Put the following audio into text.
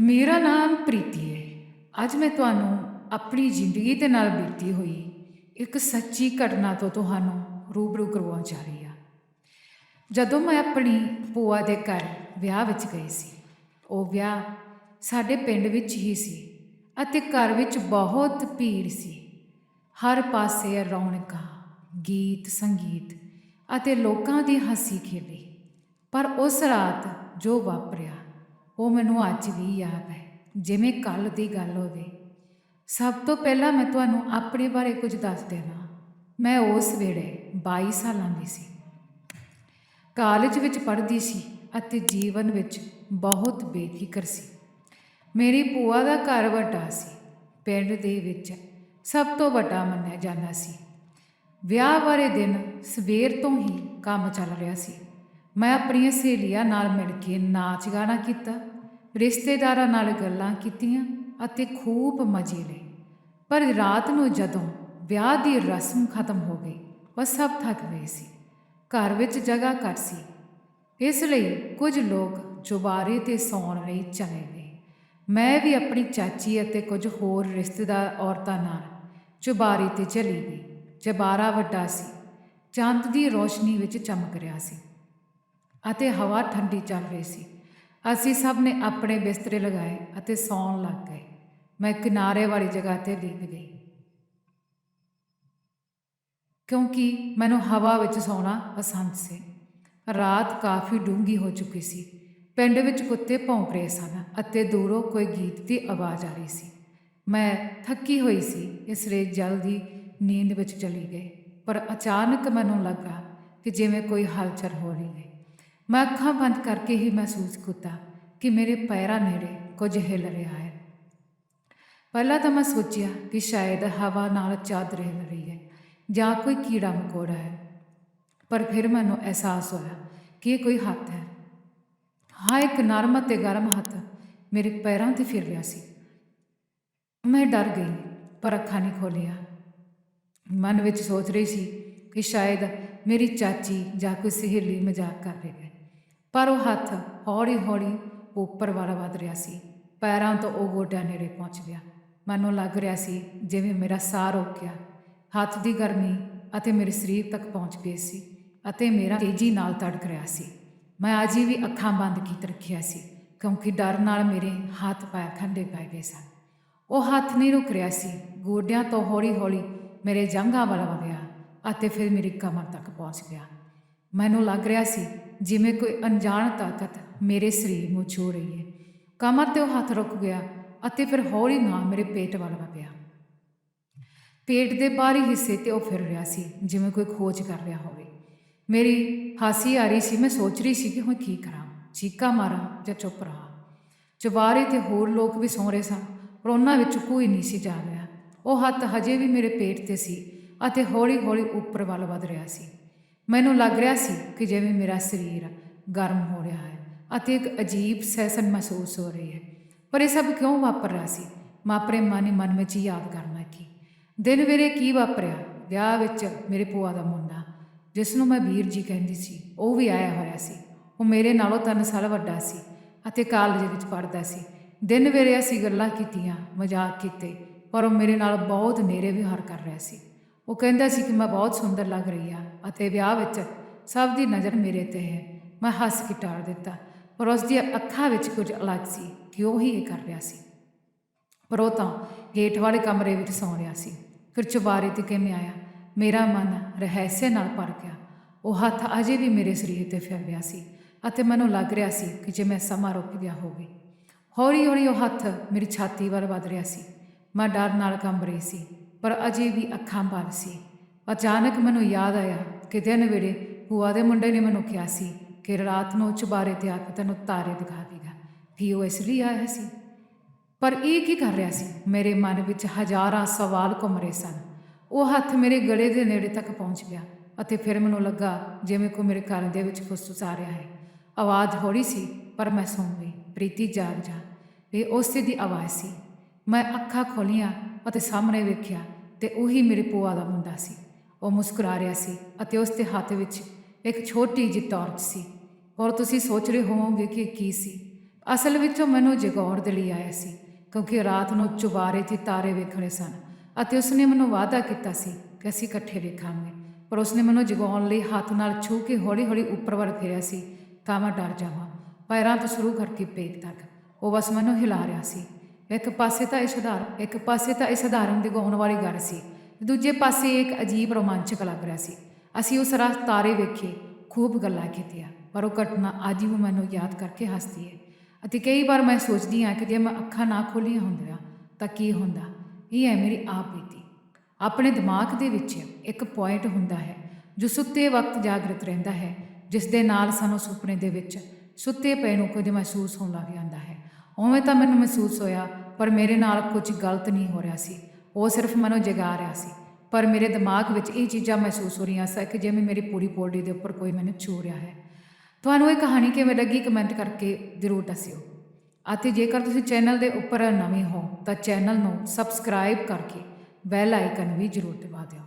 ਮੇਰਾ ਨਾਮ ਪ੍ਰੀਤੀ ਹੈ। ਅੱਜ ਮੈਂ ਤੁਹਾਨੂੰ ਆਪਣੀ ਜ਼ਿੰਦਗੀ ਦੇ ਨਾਲ ਬੀਤੀ ਹੋਈ ਇੱਕ ਸੱਚੀ ਘਟਨਾ ਤੋਂ ਤੁਹਾਨੂੰ ਰੂਬਰੂ ਕਰਵਾਉਣ ਜਾ ਰਹੀ ਹਾਂ। ਜਦੋਂ ਮੈਂ ਆਪਣੀ ਭੂਆ ਦੇ ਘਰ ਵਿਆਹ ਵਿੱਚ ਗਈ ਸੀ, ਉਹ ਵਿਆਹ ਸਾਡੇ ਪਿੰਡ ਵਿੱਚ ਹੀ ਸੀ ਅਤੇ ਘਰ ਵਿੱਚ ਬਹੁਤ ਭੀੜ ਸੀ। ਹਰ ਪਾਸੇ ਰੌਣਕਾਂ, ਗੀਤ, ਸੰਗੀਤ ਅਤੇ ਲੋਕਾਂ ਦੀ ਹੱਸੀ ਖੇਡੀ। ਪਰ ਉਸ ਰਾਤ ਜੋ ਵਾਪਰਿਆ ਉਹ ਮੈਨੂੰ ਅੱਜ ਵੀ ਯਾਦ ਹੈ, ਜਿਵੇਂ ਕੱਲ ਦੀ ਗੱਲ ਹੋਵੇ। ਸਭ ਤੋਂ ਪਹਿਲਾਂ ਮੈਂ ਤੁਹਾਨੂੰ ਆਪਣੇ ਬਾਰੇ ਕੁਝ ਦੱਸ ਦੇਣਾ ਮੈਂ ਉਸ ਵੇਲੇ 22 ਸਾਲਾਂ ਦੀ ਸੀ। ਕਾਲਜ ਵਿੱਚ ਪੜ੍ਹਦੀ ਸੀ ਅਤੇ ਜੀਵਨ ਵਿੱਚ ਬਹੁਤ ਬੇਫਿਕਰ ਸੀ। ਮੇਰੀ ਭੂਆ ਦਾ ਘਰ ਵੱਡਾ ਸੀ। ਪਿੰਡ ਦੇ ਵਿੱਚ ਸਭ ਤੋਂ ਵੱਡਾ ਮੰਨਿਆ ਜਾਂਦਾ ਸੀ। ਵਿਆਹ ਵਾਲੇ ਦਿਨ ਸਵੇਰ ਤੋਂ ਹੀ ਕੰਮ ਚੱਲ ਰਿਹਾ ਸੀ। ਮੈਂ ਆਪਣੀਆਂ ਸਹੇਲੀਆਂ ਨਾਲ ਮਿਲ ਕੇ ਨਾਚ ਗਾਣਾ ਕੀਤਾ। ਰਿਸ਼ਤੇਦਾਰਾਂ ਨਾਲ ਗੱਲਾਂ ਕੀਤੀਆਂ ਅਤੇ ਖੂਬ ਮਜ਼ੇ ਲਏ। ਪਰ ਰਾਤ ਨੂੰ ਜਦੋਂ ਵਿਆਹ ਦੀ ਰਸਮ ਖਤਮ ਹੋ ਗਈ, ਉਹ ਸਭ ਥੱਕ ਗਏ ਸੀ। ਘਰ ਵਿੱਚ ਜਗ੍ਹਾ ਘੱਟ ਸੀ। ਇਸ ਲਈ ਕੁਝ ਲੋਕ ਚੁਬਾਰੇ ਤੇ ਸੌਣ ਲਈ ਚਲੇ ਗਏ। ਮੈਂ ਵੀ ਆਪਣੀ ਚਾਚੀ ਅਤੇ ਕੁਝ ਹੋਰ ਰਿਸ਼ਤੇਦਾਰ ਔਰਤਾਂ ਨਾਲ ਚੁਬਾਰੇ ਤੇ ਚਲੀ ਗਈ। ਚਬਾਰਾ ਵੱਡਾ ਸੀ। ਚੰਦ ਦੀ ਰੋਸ਼ਨੀ ਵਿੱਚ ਚਮਕ ਰਿਹਾ ਸੀ ਅਤੇ ਹਵਾ ਠੰਡੀ ਚੱਲ ਰਹੀ ਸੀ। ਅਸੀਂ ਸਭ ਨੇ ਆਪਣੇ ਬਿਸਤਰੇ ਲਗਾਏ ਅਤੇ ਸੌਣ ਲੱਗ ਗਏ। ਮੈਂ ਕਿਨਾਰੇ ਵਾਲੀ ਜਗ੍ਹਾ ਤੇ ਡਿੱਗ ਗਈ। ਕਿਉਂਕਿ ਮੈਨੂੰ ਹਵਾ ਵਿੱਚ ਸੌਣਾ ਪਸੰਦ ਸੀ। ਰਾਤ ਕਾਫੀ ਡੂੰਗੀ ਹੋ ਚੁੱਕੀ ਸੀ। ਪਿੰਡ ਵਿੱਚ ਕੁੱਤੇ ਭੌਂਕ ਰਹੇ ਸਨ ਅਤੇ ਦੂਰੋਂ ਕੋਈ ਗੀਤ ਦੀ ਆਵਾਜ਼ ਆ ਰਹੀ ਸੀ। ਮੈਂ ਥੱਕੀ ਹੋਈ ਸੀ, ਇਸ ਲਈ ਜਲਦੀ ਨੀਂਦ ਵਿੱਚ ਚਲੀ ਗਈ। ਪਰ ਅਚਾਨਕ ਮੈਨੂੰ ਲੱਗਾ ਕਿ ਜਿਵੇਂ ਕੋਈ ਹਲਚਲ ਹੋ ਰਹੀ ਹੈ। ਮੈਂ ਅੱਖਾਂ ਬੰਦ ਕਰਕੇ ਹੀ ਮਹਿਸੂਸ ਕੀਤਾ ਕਿ ਮੇਰੇ ਪੈਰਾਂ ਨੇੜੇ ਕੁਝ ਹਿੱਲ ਰਿਹਾ ਹੈ। ਪਹਿਲਾਂ ਤਾਂ ਮੈਂ ਸੋਚਿਆ ਕਿ ਸ਼ਾਇਦ ਹਵਾ ਨਾਲ ਚਾਦਰ ਹਿੱਲ ਰਹੀ ਹੈ ਜਾਂ ਕੋਈ ਕੀੜਾ ਮਕੌੜਾ ਹੈ, ਪਰ ਫਿਰ ਮੈਨੂੰ ਅਹਿਸਾਸ ਹੋਇਆ ਕਿ ਇਹ ਕੋਈ ਹੱਥ ਹੈ। ਹਾਂ, ਇੱਕ ਨਰਮ ਅਤੇ ਗਰਮ ਹੱਥ ਮੇਰੇ ਪੈਰਾਂ ਤੇ ਫਿਰ ਰਿਹਾ ਸੀ। ਮੈਂ ਡਰ ਗਈ, ਪਰ ਅੱਖਾਂ ਨਹੀਂ ਖੋਲੀਆਂ ਮਨ ਵਿੱਚ ਸੋਚ ਰਹੀ ਸੀ ਕਿ ਸ਼ਾਇਦ ਮੇਰੀ ਚਾਚੀ ਜਾਂ ਕੋਈ ਸਹੇਲੀ ਮਜ਼ਾਕ ਕਰ ਰਹੀ ਹੈ। ਪਰ ਉਹ ਹੱਥ ਹੌਲੀ-ਹੌਲੀ ਉੱਪਰ ਵਾਲਾ ਵਧ ਰਿਹਾ ਸੀ। ਪੈਰਾਂ ਤੋਂ ਉਹ ਗੋਡਿਆਂ ਨੇੜੇ ਪਹੁੰਚ ਗਿਆ। ਮੈਨੂੰ ਲੱਗ ਰਿਹਾ ਸੀ ਜਿਵੇਂ ਮੇਰਾ ਸਾਹ ਰੁਕ ਗਿਆ। ਹੱਥ ਦੀ ਗਰਮੀ ਅਤੇ ਮੇਰੇ ਸਰੀਰ ਤੱਕ ਪਹੁੰਚ ਗਈ ਸੀ ਅਤੇ ਮੇਰਾ ਤੇਜ਼ੀ ਨਾਲ ਤੜਕ ਰਿਹਾ ਸੀ। ਮੈਂ ਅਜੇ ਵੀ ਅੱਖਾਂ ਬੰਦ ਕੀਤ ਰੱਖਿਆ ਸੀ ਕਿਉਂਕਿ ਡਰ ਨਾਲ ਮੇਰੇ ਹੱਥ ਪੈਰ ਖੰਡੇ ਪੈ ਗਏ ਸਨ। ਉਹ ਹੱਥ ਨਹੀਂ ਰੁਕ ਰਿਹਾ ਸੀ। ਗੋਡਿਆਂ ਤੋਂ ਹੌਲੀ-ਹੌਲੀ ਮੇਰੇ ਜੰਘਾਂ ਵੱਲ ਵਧਿਆ ਅਤੇ ਫਿਰ ਮੇਰੀ ਕਮਰ ਤੱਕ ਪਹੁੰਚ ਗਿਆ। ਮੈਨੂੰ ਲੱਗ ਰਿਹਾ ਸੀ ਜਿਵੇਂ ਕੋਈ ਅਣਜਾਣ ਤਾਕਤ ਮੇਰੇ ਸਰੀਰ ਨੂੰ ਛੂ ਰਹੀ ਹੈ। ਕਮਰ ਤੇ ਉਹ ਹੱਥ ਰੁਕ ਗਿਆ ਅਤੇ ਫਿਰ ਹੌਲੀ ਨਾਲ ਮੇਰੇ ਪੇਟ ਵੱਲ ਵਧਿਆ। ਪੇਟ ਦੇ ਬਾਹਰੀ ਹਿੱਸੇ ਤੇ ਉਹ ਫਿਰ ਰਿਹਾ ਸੀ, ਜਿਵੇਂ ਕੋਈ ਖੋਜ ਕਰ ਰਿਹਾ ਹੋਵੇ। ਮੇਰੀ ਹਾਸੀ ਆ ਰਹੀ ਸੀ, ਮੈਂ ਸੋਚ ਰਹੀ ਸੀ ਕਿ ਹੁਣ ਕੀ ਕਰਾਂ? ਚੀਕਾ ਮਾਰਾਂ ਜਾਂ ਚੁੱਪ ਰਹਾ? ਚੁਬਾਰੇ ਤੇ ਹੋਰ ਲੋਕ ਵੀ ਸੌਂ ਰਹੇ ਸਨ, ਪਰ ਉਹਨਾਂ ਵਿੱਚ ਕੋਈ ਨਹੀਂ ਸੀ ਜਾ ਰਿਹਾ ਉਹ ਹੱਥ ਹਜੇ ਵੀ ਮੇਰੇ ਪੇਟ ਤੇ ਸੀ ਅਤੇ ਹੌਲੀ-ਹੌਲੀ ਉੱਪਰ ਵੱਲ ਵਧ ਰਿਹਾ ਸੀ। ਮੈਨੂੰ ਲੱਗ ਰਿਹਾ ਸੀ ਕਿ ਜਿਵੇਂ ਮੇਰਾ ਸਰੀਰ ਗਰਮ ਹੋ ਰਿਹਾ ਹੈ ਅਤੇ ਇੱਕ ਅਜੀਬ ਸੈਸਨ ਮਹਿਸੂਸ ਹੋ ਰਹੀ ਹੈ। ਪਰ ਇਹ ਸਭ ਕਿਉਂ ਵਾਪਰ ਰਿਹਾ ਸੀ? ਮੈਂ ਆਪਣੇ ਮਨ ਹੀ ਮਨ ਵਿੱਚ ਹੀ ਯਾਦ ਕਰਨਾ ਕਿ ਦਿਨ ਵੇਲੇ ਕੀ ਵਾਪਰਿਆ? ਵਿਆਹ ਵਿੱਚ ਮੇਰੇ ਭੂਆ ਦਾ ਮੁੰਡਾ, ਜਿਸ ਨੂੰ ਮੈਂ ਵੀਰ ਜੀ ਕਹਿੰਦੀ ਸੀ, ਉਹ ਵੀ ਆਇਆ ਹੋਇਆ ਸੀ। ਉਹ ਮੇਰੇ ਨਾਲੋਂ ਤਿੰਨ ਸਾਲ ਵੱਡਾ ਸੀ ਅਤੇ ਕਾਲਜ ਵਿੱਚ ਪੜ੍ਹਦਾ ਸੀ। ਦਿਨ ਵੇਲੇ ਅਸੀਂ ਗੱਲਾਂ ਕੀਤੀਆਂ, ਮਜ਼ਾਕ ਕੀਤੇ, ਪਰ ਉਹ ਮੇਰੇ ਨਾਲ ਬਹੁਤ ਨੇੜੇ ਵਿਹਾਰ ਕਰ ਰਿਹਾ ਸੀ। ਉਹ ਕਹਿੰਦਾ ਸੀ ਕਿ ਮੈਂ ਬਹੁਤ ਸੁੰਦਰ ਲੱਗ ਰਹੀ ਹਾਂ ਅਤੇ ਵਿਆਹ ਵਿੱਚ ਸਭ ਦੀ ਨਜ਼ਰ ਮੇਰੇ ਤੇ ਹੈ। ਮੈਂ ਹੱਸ ਕੇ ਟਾਲ ਦਿੱਤਾ, ਪਰ ਉਸ ਦੀਆਂ ਅੱਖਾਂ ਵਿੱਚ ਕੁਝ ਅਲੱਗ ਸੀ ਕਿ ਉਹ ਹੀ ਇਹ ਕਰ ਰਿਹਾ ਸੀ। ਪਰ ਉਹ ਤਾਂ ਹੇਠ ਵਾਲੇ ਕਮਰੇ ਵਿੱਚ ਸੌਂ ਰਿਹਾ ਸੀ। ਫਿਰ ਚੁਬਾਰੇ ਤੇ ਕਿਵੇਂ ਆਇਆ? ਮੇਰਾ ਮਨ ਰਹੱਸੇ ਨਾਲ ਭਰ ਗਿਆ। ਉਹ ਹੱਥ ਅਜੇ ਵੀ ਮੇਰੇ ਸਰੀਰ ਤੇ ਫਿਰ ਰਿਹਾ ਸੀ ਅਤੇ ਮੈਨੂੰ ਲੱਗ ਰਿਹਾ ਸੀ ਕਿ ਜੇ ਮੈਂ ਸਮਾਂ ਰੁਕ ਗਿਆ ਹੋਵੇ। ਹੌਲੀ ਹੌਲੀ ਉਹ ਹੱਥ ਮੇਰੀ ਛਾਤੀ ਵੱਲ ਵੱਧ ਰਿਹਾ ਸੀ। ਮੈਂ ਡਰ ਨਾਲ ਕੰਬ ਰਹੀ ਸੀ। ਪਰ ਅਜੇ ਵੀ ਅੱਖਾਂ ਬੰਦ ਸੀ। ਅਚਾਨਕ ਮੈਨੂੰ ਯਾਦ ਆਇਆ ਕਿ ਦਿਨ ਵੇਲੇ ਭੂਆ ਦੇ ਮੁੰਡੇ ਨੇ ਮੈਨੂੰ ਕਿਹਾ ਸੀ ਕਿ ਰਾਤ ਨੂੰ ਚੁਬਾਰੇ ਤੇ ਆ ਕੇ ਤੈਨੂੰ ਤਾਰੇ ਦਿਖਾ ਦੇਗਾ। ਵੀ ਉਹ ਇਸ ਲਈ ਆਇਆ ਸੀ। ਪਰ ਇਹ ਕੀ ਕਰ ਰਿਹਾ ਸੀ? ਮੇਰੇ ਮਨ ਵਿੱਚ ਹਜ਼ਾਰਾਂ ਸਵਾਲ ਘੁੰਮ ਰਹੇ ਸਨ। ਉਹ ਹੱਥ ਮੇਰੇ ਗਲੇ ਦੇ ਨੇੜੇ ਤੱਕ ਪਹੁੰਚ ਗਿਆ ਅਤੇ ਫਿਰ ਮੈਨੂੰ ਲੱਗਾ ਜਿਵੇਂ ਕੋਈ ਮੇਰੇ ਕੰਨ ਦੇ ਵਿੱਚ ਫੁਸਫੁਸਾ ਰਿਹਾ ਹੈ। ਆਵਾਜ਼ ਹੌਲੀ ਸੀ, ਪਰ ਮੈਂ ਸੁਣ ਗਈ। ਪ੍ਰੀਤੀ ਜਾਗ ਜਾ। ਇਹ ਉਸੇ ਦੀ ਆਵਾਜ਼ ਸੀ। ਮੈਂ ਅੱਖਾਂ ਖੋਲੀਆਂ ਅਤੇ ਸਾਹਮਣੇ ਵੇਖਿਆ ਤੇ ਉਹੀ ਮੇਰੇ ਭੂਆ ਦਾ ਮੁੰਡਾ ਸੀ। ਉਹ ਮੁਸਕਰਾ ਰਿਹਾ ਸੀ ਅਤੇ ਉਸ ਦੇ ਹੱਥ ਵਿੱਚ ਇੱਕ ਛੋਟੀ ਜਿਹੀ ਟਾਰਚ ਸੀ। ਔਰ ਤੁਸੀਂ ਸੋਚ ਰਹੇ ਹੋਵੋਗੇ ਕਿ ਕੀ ਸੀ? ਅਸਲ ਵਿੱਚ ਉਹ ਮੈਨੂੰ ਜਗਾਉਣ ਦੇ ਲਈ ਆਇਆ ਸੀ, ਕਿਉਂਕਿ ਰਾਤ ਨੂੰ ਚੁਬਾਰੇ ਤੇ ਤਾਰੇ ਵੇਖਣੇ ਸਨ ਅਤੇ ਉਸਨੇ ਮੈਨੂੰ ਵਾਅਦਾ ਕੀਤਾ ਸੀ ਕਿ ਅਸੀਂ ਇਕੱਠੇ ਵੇਖਾਂਗੇ। ਪਰ ਉਸਨੇ ਮੈਨੂੰ ਜਗਾਉਣ ਲਈ ਹੱਥ ਨਾਲ ਛੂ ਕੇ ਹੌਲੀ-ਹੌਲੀ ਉੱਪਰ ਵੱਲ ਫੇਰਿਆ ਸੀ ਤਾਂ ਮੈਂ ਡਰ ਜਾਵਾਂ। ਪੈਰਾਂ ਤੋਂ ਸ਼ੁਰੂ ਕਰਕੇ ਪੇਟ ਤੱਕ। ਉਹ ਬਸ ਮੈਨੂੰ ਹਿਲਾ ਰਿਹਾ ਸੀ। ਇੱਕ ਪਾਸੇ ਤਾਂ ਇਹ ਸੁਧਾਰ ਇੱਕ ਪਾਸੇ ਤਾਂ ਇਹ ਸਧਾਰਨ ਦਿਗਾਉਣ ਵਾਲੀ ਗੱਲ ਸੀ, ਦੂਜੇ ਪਾਸੇ ਇੱਕ ਅਜੀਬ ਰੋਮਾਂਚਕ ਲੱਗ ਰਿਹਾ ਸੀ। ਅਸੀਂ ਉਸ ਰਾਤ ਤਾਰੇ ਵੇਖੇ, ਖੂਬ ਗੱਲਾਂ ਕੀਤੀਆਂ, ਪਰ ਉਹ ਘਟਨਾ ਅੱਜ ਵੀ ਮੈਨੂੰ ਯਾਦ ਕਰਕੇ ਹੱਸਦੀ ਹੈ। ਅਤੇ ਕਈ ਵਾਰ ਮੈਂ ਸੋਚਦੀ ਹਾਂ ਕਿ ਜੇ ਮੈਂ ਅੱਖਾਂ ਨਾ ਖੋਲੀਆਂ ਹੁੰਦੀਆਂ, ਤਾਂ ਕੀ ਹੁੰਦਾ? ਇਹ ਹੈ ਮੇਰੀ ਆਪ ਬੀਤੀ। ਆਪਣੇ ਦਿਮਾਗ ਦੇ ਵਿੱਚ ਇੱਕ ਪੁਆਇੰਟ ਹੁੰਦਾ ਹੈ, ਜੋ ਸੁੱਤੇ ਵਕਤ ਜਾਗਰਤ ਰਹਿੰਦਾ ਹੈ ਜਿਸ ਦੇ ਨਾਲ ਸਾਨੂੰ ਸੁਪਨੇ ਦੇ ਵਿੱਚ ਸੁੱਤੇ ਪਏ ਨੂੰ ਕੁਝ ਮਹਿਸੂਸ ਹੋਣ ਲੱਗ ਜਾਂਦਾ ਹੈ। ਉਵੇਂ ਤਾਂ ਮੈਨੂੰ ਮਹਿਸੂਸ ਹੋਇਆ, ਪਰ ਮੇਰੇ ਨਾਲ ਕੁਝ ਗਲਤ ਨਹੀਂ ਹੋ ਰਿਹਾ ਸੀ। ਉਹ ਸਿਰਫ ਮੈਨੂੰ ਜਗਾ ਰਿਹਾ ਸੀ। ਪਰ ਮੇਰੇ ਦਿਮਾਗ ਵਿੱਚ ਇਹ ਚੀਜ਼ਾਂ ਮਹਿਸੂਸ ਹੋ ਰਹੀਆਂ ਸਨ ਕਿ ਜਿਵੇਂ ਮੇਰੀ ਪੂਰੀ ਬੋਡੀ ਦੇ ਉੱਪਰ ਕੋਈ ਮੈਨੂੰ ਛੂ ਰਿਹਾ ਹੈ। ਤੁਹਾਨੂੰ ਇਹ ਕਹਾਣੀ ਕਿਵੇਂ ਲੱਗੀ ਕਮੈਂਟ ਕਰਕੇ ਜ਼ਰੂਰ ਦੱਸਿਓ। ਅਤੇ ਜੇਕਰ ਤੁਸੀਂ ਚੈਨਲ ਦੇ ਉੱਪਰ ਨਵੇਂ ਹੋ, ਤਾਂ ਚੈਨਲ ਨੂੰ ਸਬਸਕ੍ਰਾਈਬ ਕਰਕੇ ਬੈਲ ਆਈਕਨ ਵੀ ਜ਼ਰੂਰ ਦਬਾ ਦਿਓ।